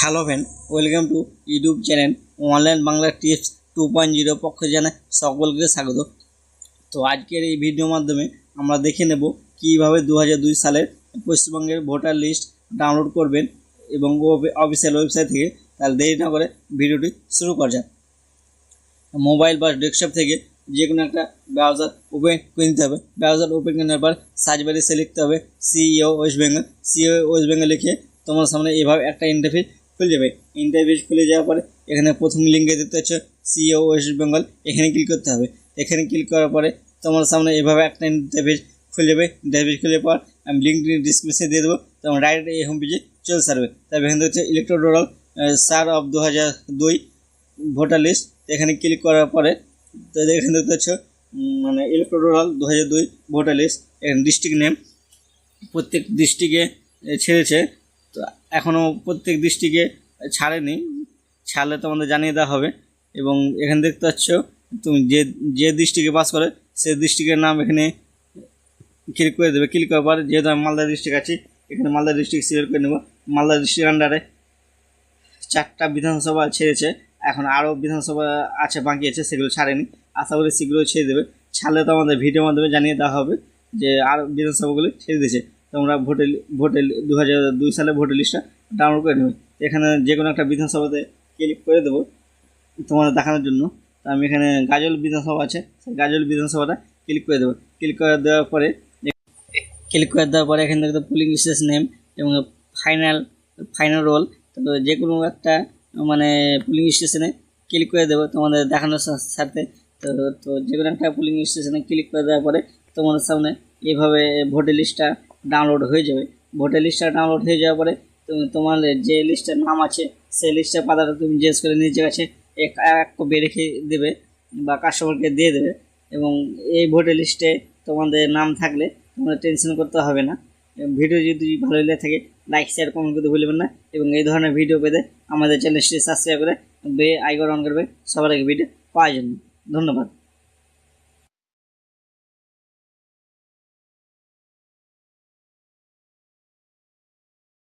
Hello friend welcome to YouTube channel online Bangla tips two point zero পক্ষ জানায় সকলকে স্বাগত। তো আজকের এই ভিডিওর মাধ্যমে আমরা দেখে নেব কীভাবে দু দুই সালের পশ্চিমবঙ্গের ভোটার লিস্ট ডাউনলোড করবেন এবং অফিসিয়াল ওয়েবসাইট থেকে তাহলে দেরি না করে ভিডিওটি শুরু করা যাক। মোবাইল বা ডেস্কটপ থেকে যে কোনো একটা ব্রাউজার ওপেন করে নিতে হবে। ব্রাউজার ওপেন করে নেওয়ার পর সার্চ বারে সে লিখতে হবে সিইও ওয়েস্ট বেঙ্গল সিইও ওয়েস্ট বেঙ্গল লিখে তোমার সামনে এভাবে একটা ইন্টারফেস খুলে যাবে। ইন্টারফেস খুলে যাওয়ার পরে এখানে প্রথম লিঙ্কে দেখতে পাচ্ছ সিইও ওয়েস্ট বেঙ্গল এখানে ক্লিক করতে হবে। এখানে ক্লিক করার পরে তোমার সামনে এভাবে একটা ইন্টারফেস খুলে যাবে। ইন্টারফেস খুলে পর আমি লিঙ্কটি ডিসক্রিপশনে দিয়ে দেবো। তখন ডাইরেক্ট এই হোম পেজে চলে আসবে তারপর এখানে হচ্ছে ইলেকট্রোডোরাল সার অফ দু হাজার দুই ভোটার লিস্ট এখানে ক্লিক করার পরে এখানে দেখতে পাচ্ছ মানে ইলেকট্রোরাল দু হাজার দুই ভোটার লিস্ট এখানে ডিস্ট্রিক্ট নেম প্রত্যেক ডিস্ট্রিক্টে ছেড়েছে। তো এখনও প্রত্যেক ডিস্ট্রিক্টে ছাড়েনি। ছাড়লে তোমাদের জানিয়ে দেওয়া হবে। এবং এখানে দেখতে পাচ্ছ, তুমি যে যে ডিস্ট্রিক্টে পাস করে সেই ডিস্ট্রিক্টের নাম এখানে ক্লিক করে দেবে। ক্লিক করার পর যেহেতু আমি মালদা ডিস্ট্রিক্ট আছি, এখানে মালদা ডিস্ট্রিক্ট সিলেক্ট করে নেব। মালদা ডিস্ট্রিক্ট আন্ডারে চারটা বিধানসভা ছেড়েছে। এখন আরও বিধানসভা আছে, বাকি আছে, সেগুলো ছাড়েনি। আশা করি সেগুলো ছেড়ে দেবে। ছাড়লে তো আমাদের ভিডিওর মাধ্যমে জানিয়ে দেওয়া হবে যে আর বিধানসভাগুলো ছেড়ে দিয়েছে। তোমরা ভোটের ভোটের দু হাজার দুই সালে ভোটার লিস্টটা ডাউনলোড করে নেবে। এখানে যে কোনো একটা বিধানসভাতে ক্লিক করে দেবো তোমাদের দেখানোর জন্য। আমি এখানে গাজল বিধানসভা আছে, সেই গাজল বিধানসভাটা ক্লিক করে দেবো। ক্লিক করে দেওয়ার পরে ক্লিক করে দেওয়ার পরে এখানে দেখতে পুলিং স্টেশন নেম এবং ফাইনাল ফাইনাল রোল তো যে কোনো একটা মানে পুলিং স্টেশনে ক্লিক করে দেবো তোমাদের দেখানোর সাথে তো তো যে কোনো একটা পুলিং স্টেশনে ক্লিক করে দেওয়ার পরে তোমাদের সামনে এভাবে ভোটার লিস্টটা ডাউনলোড হয়ে যাবে। ভোটার লিস্টটা ডাউনলোড হয়ে যাওয়ার পরে তুমি তোমার যে লিস্টের নাম আছে, সেই লিস্টের পাতাটা তুমি জিজ্ঞেস করে নিজের কাছে এক এক কপি রেখে দেবে বা কাস্টমারকে দিয়ে দেবে এবং এই ভোটার লিস্টে তোমাদের নাম থাকলে তোমাদের টেনশন করতে হবে না। ভিডিও যদি ভালো লেগে থাকে লাইক শেয়ার কমেন্ট করতে ভুলবেন না। এবং এই ধরনের ভিডিও পেতে আমাদের চ্যানেলটি সাবস্ক্রাইব করে বে আইকন অন করবে। সবার আগে ভিডিও পাওয়ার জন্য। ধন্যবাদ।